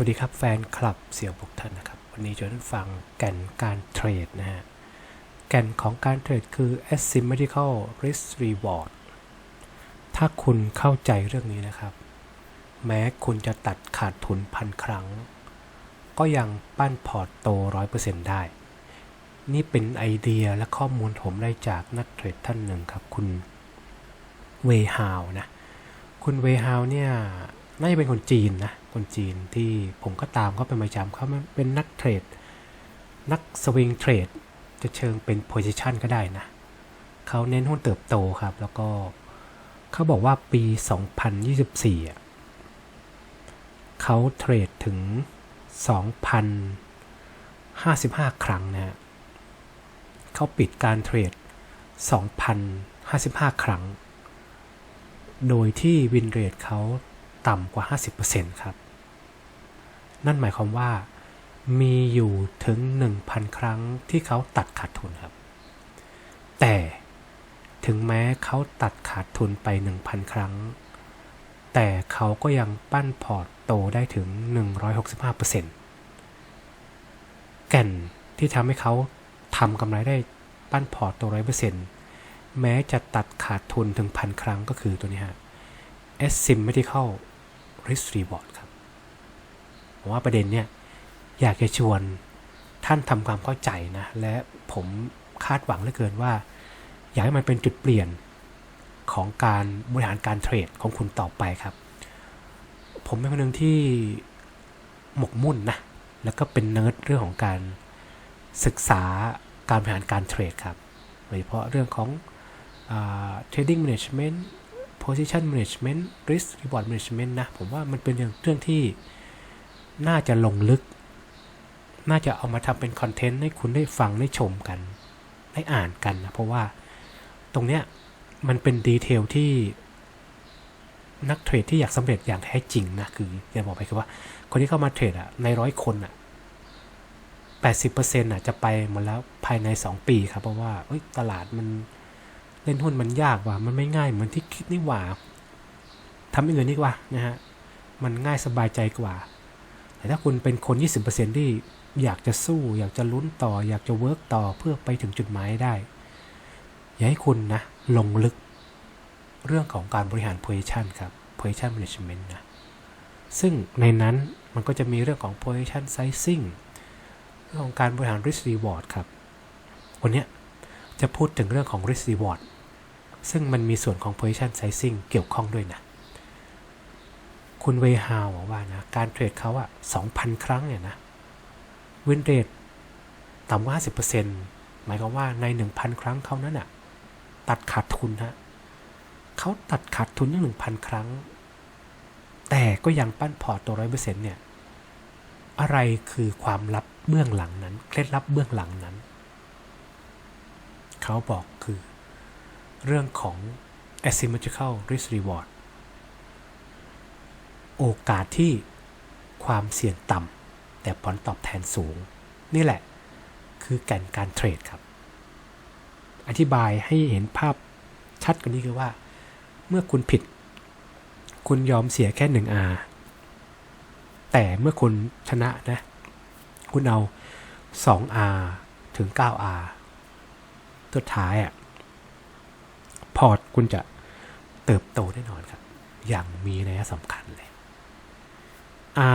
วัสดีครับแฟนคลับเสี่ยวบุกท่านนะครับ วันนี้จะได้ฟังแก่นการเทรดนะฮะ แก่นของการเทรดคือ asymmetrical risk reward ถ้าคุณเข้าใจเรื่องนี้นะครับ แม้คุณจะตัดขาดทุนพันครั้ง ก็ยังปั้นพอร์ตโต 100%ได้ นี่เป็นไอเดียและข้อมูลผมได้จากนักเทรดท่านหนึ่งครับ คุณเวฮาวนะ คุณเวฮาวเนี่ยน่าจะเป็นคนจีนนะ คนจีนที่ผมก็ตามเขาเป็นประจำเขาเป็นนักเทรด นักสวิงเทรด จะเชิงเป็นโพ i ิชันก็ได้นะเขาเน้นหุ้นเติบโตครับ แล้วก็เขาบอกว่าปี 2024อะเขาเทรดถึง 2,055 ครั้งนะฮะเขาปิดการเทรด 2,055 ครั้ง โดยที่วินเรทเขาต่ำกว่า 50%ครับ นั่นหมายความว่ามีอยู่ถึง 1,000 ครั้งที่เขาตัดขาดทุนครับ แต่ถึงแม้เขาตัดขาดทุนไป 1,000 ครั้ง แต่เขาก็ยังปั้นพอร์ตโตได้ถึง 165%แก่นที่ทำให้เขาทำกำไรได้ปั้นพอร์ตโต100%แม้จะตัดขาดทุนถึงพันครั้งก็คือตัวนี้ฮะ asymmetrical risk reward ครับ ผมว่าประเด็นเนี่ยอยากจะชวนท่านทำความเข้าใจนะ และผมคาดหวังเหลือเกินว่า อยากให้มันเป็นจุดเปลี่ยนของการบริหารการเทรดของคุณต่อไปครับ ผมเป็นคนหนึ่งที่หมกมุ่นนะ แล้วก็เป็นเนิร์ดเรื่องของการศึกษาการบริหารการเทรดครับ โดยเฉพาะเรื่องของ trading management position management risk reward management นะ ผมว่ามันเป็นเรื่องที่ น่าจะลงลึก น่าจะเอามาทำเป็นคอนเทนต์ให้คุณได้ฟังได้ชมกัน ได้อ่านกันนะเพราะว่าตรงเนี้ยมันเป็นดีเทลที่นักเทรดที่อยากสำเร็จอย่างแท้จริงนะคืออย่าบอกไปคือว่า คนที่เข้ามาเทรดอะในร้อยคนอะ80%อะจะไปหมดแล้วภายใน2ปีครับ เพราะว่าตลาดมันเล่นหุ้นมันยากว่ะมันไม่ง่ายเหมือนที่คิดนี่หว่าทำอื่นนี่กว่านะฮะมันง่ายสบายใจกว่า แต่ถ้าคุณเป็นคน 20%ที่อยากจะสู้ อยากจะลุ้นต่อ อยากจะเวิร์กต่อเพื่อไปถึงจุดหมายได้ อย่าให้คุณนะ ลงลึกเรื่องของการบริหาร position ครับ position management นะ ซึ่งในนั้นมันก็จะมีเรื่องของ position sizing เรื่องของการบริหาร risk reward ครับ วันนี้จะพูดถึงเรื่องของ risk reward ซึ่งมันมีส่วนของ position sizing เกี่ยวข้องด้วยนะ คุณเวฮาวว่านะ การเทรดเขาอะ2,000ครั้งเนี่ยนะวินเรทต่ำกว่า50%หมายความว่าใน1,000ครั้งเขานั้นอะตัดขาดทุนฮะเขาตัดขาดทุนตั้ง1,000ครั้ง แต่ก็ยังปั้นพอร์ตตัวร้อยเปอร์เซ็นต์เนี่ยอะไรคือความลับเบื้องหลังนั้น เคล็ดลับเบื้องหลังนั้น เขาบอกคือเรื่องของ asymmetrical risk reward โอกาสที่ความเสี่ยงต่ำแต่ผลตอบแทนสูง นี่แหละคือแก่นการเทรดครับ อธิบายให้เห็นภาพชัดกว่านี้คือว่า เมื่อคุณผิด คุณยอมเสียแค่ 1R แต่เมื่อคุณชนะนะ คุณเอา 2R ถึง 9R ตัวท้ายอะพอร์ตคุณจะเติบโตแน่นอนครับ อย่างมีนัยสำคัญเลย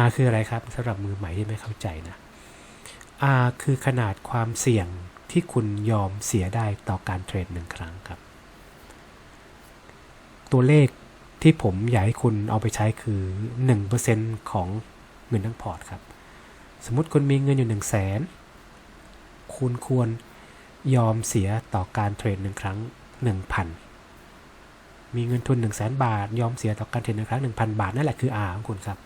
R คืออะไรครับสำหรับมือใหม่ที่ไม่เข้าใจนะ R คือขนาดความเสี่ยงที่คุณยอมเสียได้ต่อการเทรดหนึ่งครั้งครับ ตัวเลขที่ผมอยากให้คุณเอาไปใช้คือ 1%ของเงินทั้งพอร์ตครับ สมมติคุณมีเงินอยู่ 1 0 0 0 0แสนคุณควรยอมเสียต่อการเทรดหนึ่งครั้ง 1,000 มีเงินทุน 1 0 0 0 0แบาท ยอมเสียต่อการเทรดหนึ่งครั้ง 1,000 บาท นั่นแหละคือ R ของคุณครับ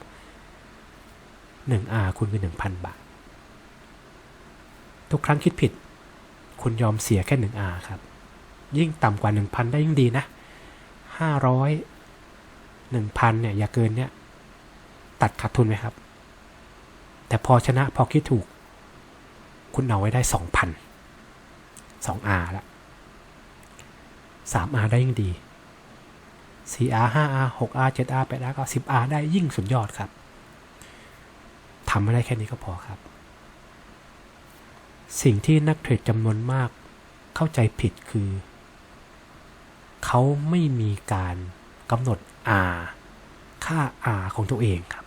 1R คุณคือ1,000 บาท ทุกครั้งคิดผิด คุณยอมเสียแค่ 1R ครับ ยิ่งต่ำกว่า 1,000 ได้ยิ่งดีนะ 500 1,000เนี่ยอย่าเกินเนี่ยตัดขาดทุนไหมครับ แต่พอชนะพอคิดถูก คุณเอาไว้ได้สองพันสองอาละสามอาได้ยิ่งดีสี่อาห้าอาหกอาเจ็ดอาแปดอาสิบอาได้ยิ่งสุดยอดครับ ทำไม่ได้แค่นี้ก็พอครับ สิ่งที่นักเทรดจำนวนมากเข้าใจผิดคือ เขาไม่มีการกำหนด R ค่า R ของตัวเองครับ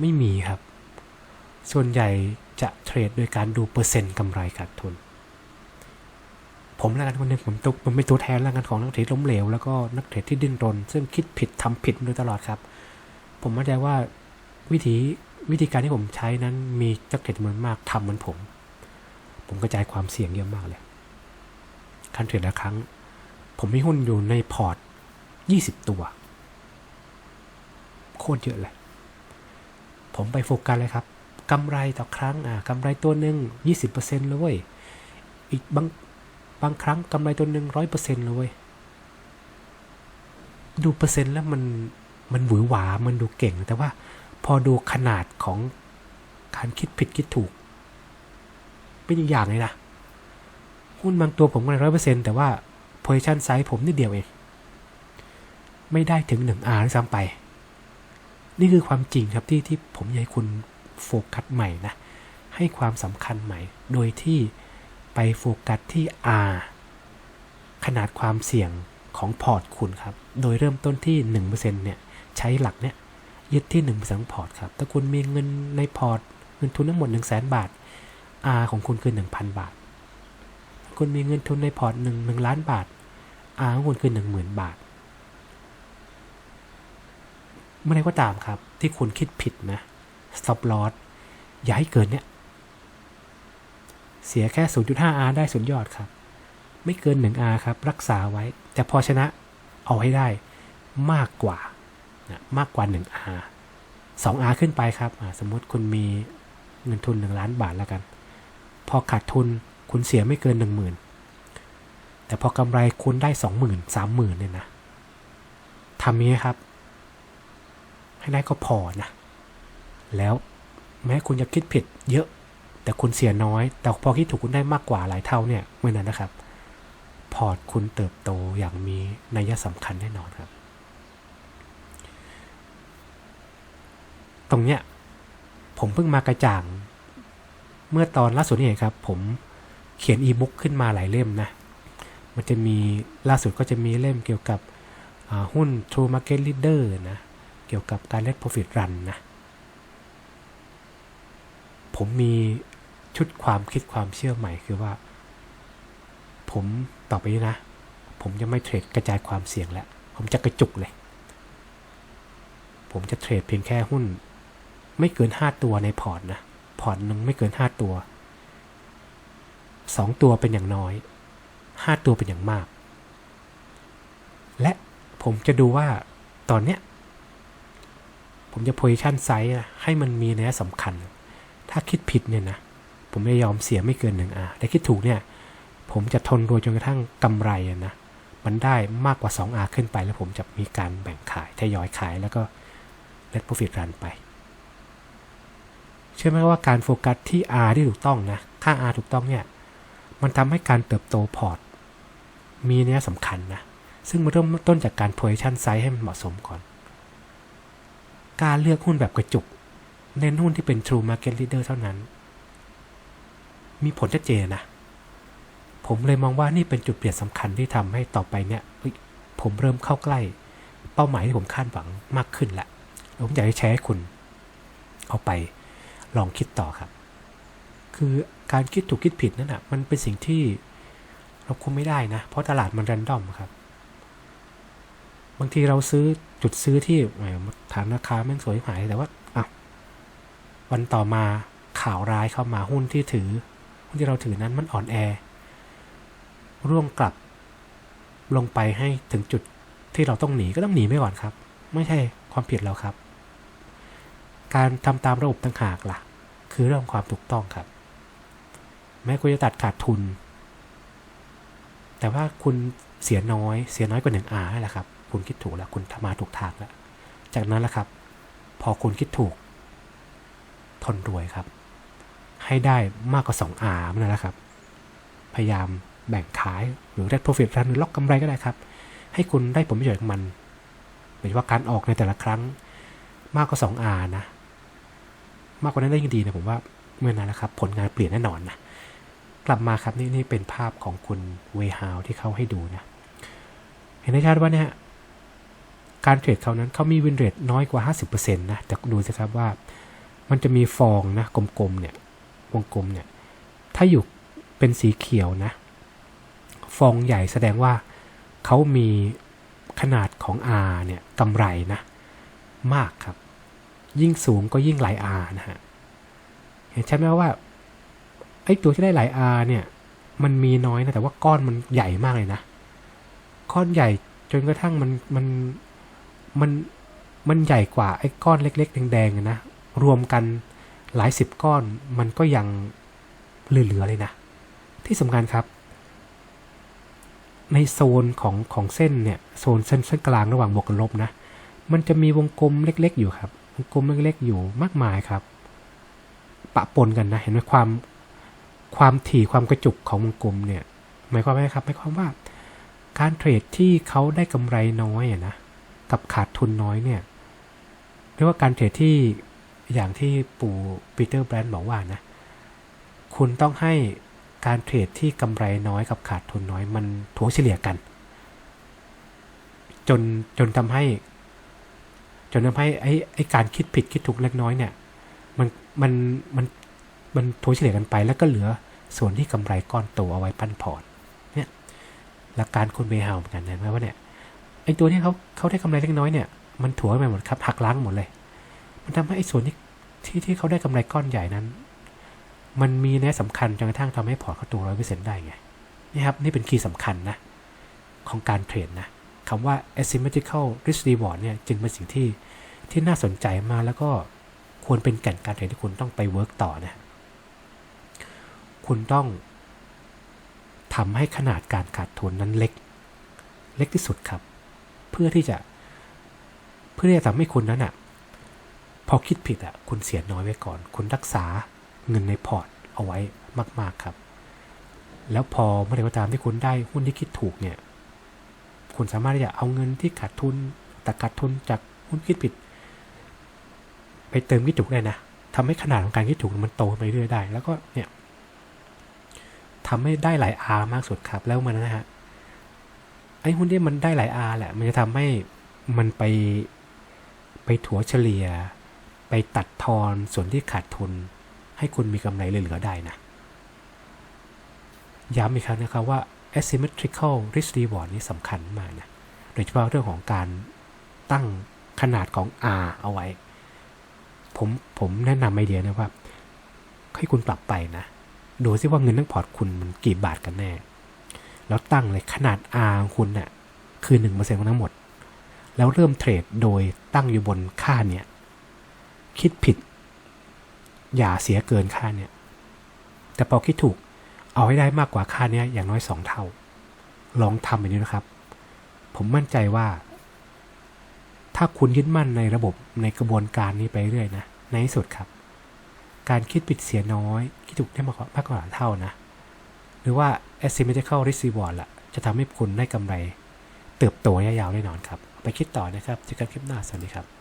ไม่มีครับ ส่วนใหญ่จะเทรดโดยการดูเปอร์เซ็นต์กำไรขาดทุน ผมแล้วกันคนหนึ่งผมตุกผมเป็นตัวแทนแล้วกันของนักเทรดล้มเหลวแล้วก็นักเทรดที่ดิ้นรน ซึ่งคิดผิดทำผิดมาโดยตลอดครับ ผมมั่นใจว่า วิธีวิธีการที่ผมใช้นั้นมีนักเทรจำนวนมากทำเหมือนผม ผมกระจายความเสี่ยงเยอะมากเลยการเทรดละครั้ง ผมมีหุ้นอยู่ในพอร์ต 20 ตัว โคตรเยอะเลย ผมไปโฟกัสเลยครับกำไรต่อครั้งอ่ากำไรตัวหนึ่ง20%เลยเว้ยอีกบางบางครั้งกำไรตัวหนึ่งร้อยเปอร์เซ็นต์เลยเว้ยดูเปอร์เซ็นต์แล้วมันมันหวือหวา มันดูเก่ง แต่ว่า พอดูขนาดของการคิดผิดคิดถูก เป็นอีกอย่างเลยนะ หุ้นบางตัวผมกำไรร้อยเปอร์เซ็นต์แต่ว่า position size ผมนิดเดียวเอง ไม่ได้ถึงหนึ่ง R ด้วยซ้ำไป นี่คือความจริงครับที่ที่ผมอยากให้คุณโฟกัสใหม่นะ ให้ความสำคัญใหม่ โดยที่ไปโฟกัสที่ R ขนาดความเสี่ยงของพอร์ตคุณครับ โดยเริ่มต้นที่ 1%เนี่ย ใช้หลักเนี่ย ยึดที่1%ของพอร์ตครับ ถ้าคุณมีเงินในพอร์ตเงินทุนทั้งหมด 1 0 0 0 0 0บาท R ของคุณคือ 1,000 บาทถ้าคุณมีเงินทุนในพอร์ต1 1ล้านบาท R ของคุณคือ 10,000 บาท เมื่อไรก็ตามครับ ที่คุณคิดผิดนะ stop loss อย่าให้เกินเนี่ย เสียแค่ 0.5R ได้สุดยอดครับ ไม่เกิน 1R ครับ รักษาไว้ แต่พอชนะเอาให้ได้มากกว่า นะมากกว่า 1R 2R ขึ้นไปครับ สมมติคุณมีเงินทุน 1 ล้านบาทแล้วกัน พอขาดทุนคุณเสียไม่เกิน 10,000 แต่พอกำไรคุณได้ 20,000 30,000เนี่ยนะทำนี้ครับ ให้ได้ก็พอนะ แล้วแม้คุณจะคิดผิดเยอะ แต่คุณเสียน้อย แต่พอคิดถูกคุณได้มากกว่าหลายเท่าเนี่ยเมื่อนั้นนะครับ พอร์ตคุณเติบโตอย่างมีนัยสำคัญแน่นอนครับ ตรงเนี้ยผมเพิ่งมากระจ่าง เมื่อตอนล่าสุดนี่เองครับ ผมเขียนอีบุ๊กขึ้นมาหลายเล่มนะ มันจะมีล่าสุดก็จะมีเล่มเกี่ยวกับหุ้น True Market Leader นะ เกี่ยวกับการเล่น Profit Run นะ ผมมีชุดความคิดความเชื่อใหม่คือว่า ผมต่อไปนี้นะ ผมจะไม่เทรดกระจายความเสี่ยงแล้ว ผมจะกระจุกเลย ผมจะเทรดเพียงแค่หุ้น ไม่เกิน5ตัวในพอร์ตนะพอร์ตหนึ่งไม่เกิน5ตัว2ตัวเป็นอย่างน้อย5ตัวเป็นอย่างมาก และผมจะดูว่าตอนเนี้ย ผมจะ position size ให้มันมีนัยสำคัญ ถ้าคิดผิดเนี่ยนะ ผมไม่ยอมเสียไม่เกินหนึ่งอาแต่คิดถูกเนี่ย ผมจะทนรวยจนกระทั่งกำไรนะมันได้มากกว่า 2R ขึ้นไป แล้วผมจะมีการแบ่งขายทยอยขายแล้วก็ let profit run ไป เชื่อไหมว่าการโฟกัสที่ R ที่ถูกต้องนะค่า R ถูกต้องเนี่ย มันทำให้การเติบโตพอร์ต มีเนัยสำคัญนะ ซึ่งมันเริ่มต้นจากการ position size ให้มันเหมาะสมก่อน การเลือกหุ้นแบบกระจุก เน้นหุ้นที่เป็น true market leader เท่านั้น มีผลชัดเจนนะ ผมเลยมองว่านี่เป็นจุดเปลี่ยนสำคัญที่ทำให้ต่อไปเนี่ยผมเริ่มเข้าใกล้เป้าหมายที่ผมคาดหวังมากขึ้นแหละผมอยากให้แชร์ให้คุณเอาไป ลองคิดต่อครับ คือการคิดถูกคิดผิดนั่นแหะมันเป็นสิ่งที่เราคุมไม่ได้นะ เพราะตลาดมันแรนดอมครับ บางทีเราซื้อจุดซื้อที่ฐานราคาแม่งสวยหายแต่ว่าอะวันต่อมาข่าวร้ายเข้ามาหุ้นที่ถือ หุ้นที่เราถือนั้นมันอ่อนแอ ร่วงกลับลงไปให้ถึงจุดที่เราต้องหนีก็ต้องหนีไม่ก่อนครับ ไม่ใช่ความผิดเราครับ การทำตามระบบต่างหากล่ะ คือเรื่องความถูกต้องครับ แม้คุณจะตัดขาดทุน แต่ว่าคุณเสียน้อยเสียน้อยกว่าหนึ่งอาแหละครับ คุณคิดถูกแล้วคุณทำมาถูกทางแล้วจากนั้นแหละครับ พอคุณคิดถูก ทนรวยครับ ให้ได้มากกว่า2 R นั่นแหละครับ พยายามแบ่งขายหรือ red profit run หรือล็อกกำไรก็ได้ครับ ให้คุณได้ผลประโยชน์จากมันโดยเฉพาะการออกในแต่ละครั้งมากกว่า 2R นะ มากกว่านั้นได้ยิ่งดีนะผมว่าเมื่อนั้นนะครับ ผลงานเปลี่ยนแน่นอนนะกลับมาครับนี่นี่เป็นภาพของคุณเวฮาวที่เขาให้ดูนะ เห็นได้ชัดว่าเนี่ยการเทรดเขานั้นเขามีวินเรทน้อยกว่า 50%นะแต่ดูสิครับว่ามันจะมีฟองนะกลมๆเนี่ยวงกลมเนี่ยถ้าอยู่เป็นสีเขียวนะ ฟองใหญ่แสดงว่าเขามีขนาดของ R เนี่ยกำไรนะ มากครับ ยิ่งสูงก็ยิ่งหลาย R นะฮะ เห็นใช่ไหมว่าไอ้ตัวที่ได้หลาย R เนี่ย มันมีน้อยนะ แต่ว่าก้อนมันใหญ่มากเลยนะ ก้อนใหญ่จนกระทั่งมันมันมันมันใหญ่กว่าไอ้ก้อนเล็ก ๆ แดงๆนะ รวมกันหลายสิบก้อนมันก็ยังเหลือๆเลยนะ ที่สำคัญครับ ในโซนของของเส้นเนี่ย โซนเส้นเส้นกลางระหว่างบวกกับลบนะ มันจะมีวงกลมเล็ก ๆ อยู่ครับ กลมเล็กๆอยู่มากมายครับ ปะปนกันนะ เห็นไหมความความถี่ความกระจุกของวงกลมเนี่ย หมายความว่าไงครับหมายความว่า การเทรดที่เขาได้กำไรน้อยนะกับขาดทุนน้อยเนี่ยเรียกว่าการเทรดที่อย่างที่ปู่ปีเตอร์แบรนด์บอกว่านะ คุณต้องให้การเทรดที่กำไรน้อยกับขาดทุนน้อยมันถัวเฉลี่ยกัน จนจนทำให้ จนทำให้ไอ้ไอ้การคิดผิดคิดถูกเล็กน้อยเนี่ย มันมันมันมันถัวเฉลี่ยกันไปแล้วก็เหลือส่วนที่กำไรก้อนโตเอาไว้ปั้นพอร์ตเนี่ยหลักการคุณเบฮาวเหมือนกันนะว่าเนี่ยไอ้ตัวที่เขาเขาได้กำไรเล็กน้อยเนี่ยมันถัวไปหมดครับหักล้างหมดเลย มันทำให้ไอ้ส่วนที่ที่ที่เขาได้กำไรก้อนใหญ่นั้น มันมีนัยสำคัญจนกระทั่งทำให้พอร์ตเขาโตร้อยเปอร์เซ็นต์ได้ไงนี่ครับนี่เป็นคีย์สำคัญนะของการเทรดนะ คำว่า asymmetrical risk reward เนี่ยจึงเป็นสิ่งที่ที่น่าสนใจมากแล้วก็ควรเป็นแก่นการเทรดที่คุณต้องไปเวิร์กต่อนะ คุณต้องทำให้ขนาดการขาดทุนนั้นเล็ก เล็กที่สุดครับ เพื่อที่จะเพื่อที่จะทำให้คุณนั้นอะพอคิดผิดอะคุณเสียน้อยไว้ก่อน คุณรักษาเงินในพอร์ตเอาไว้มาก ๆครับ แล้วพอเมื่อไหร่ก็ตามที่คุณได้หุ้นที่คิดถูกเนี่ย คุณสามารถที่จะเอาเงินที่ขาดทุน แต่ขาดทุนจากหุ้นคิดผิด ไปเติมคิดถูกได้นะทำให้ขนาดของการคิดถูกมันโตไปเรื่อยๆได้ แล้วก็เนี่ยทำให้ได้หลาย R มากสุดครับ แล้วมันนะฮะไอ้หุ้นที่มันได้หลาย R แหละ มันจะทำให้มันไปไปถัวเฉลี่ย ไปตัดทอนส่วนที่ขาดทุน ให้คุณมีกำไรเหลือๆได้นะ ย้ำอีกครั้งนะครับว่า asymmetrical risk reward นี่สำคัญมากนะ โดยเฉพาะเรื่องของการตั้งขนาดของ R เอาไว้ ผมผมแนะนำไอเดียนะว่า ให้คุณปรับไปนะ ดูซิว่าเงินทั้งพอร์ตคุณมันกี่บาทกันแน่ แล้วตั้งเลยขนาด R ของคุณน่ะคือ1%ของทั้งหมด แล้วเริ่มเทรดโดยตั้งอยู่บนค่าเนี่ย คิดผิด อย่าเสียเกินค่าเนี่ย แต่พอคิดถูก เอาให้ได้มากกว่าค่านี้อย่างน้อยสองเท่า ลองทำแบบนี้นะครับ ผมมั่นใจว่า ถ้าคุณยึดมั่นในระบบในกระบวนการนี้ไปเรื่อยนะ ในที่สุดครับ การคิดผิดเสียน้อย คิดถูกได้มากกว่ามากกว่าเท่านะ หรือว่า asymmetrical risk reward ละจะทำให้คุณได้กำไร เติบโตยาวๆแน่นอนครับ ไปคิดต่อนะครับเจอกันคลิปหน้าสวัสดีครับ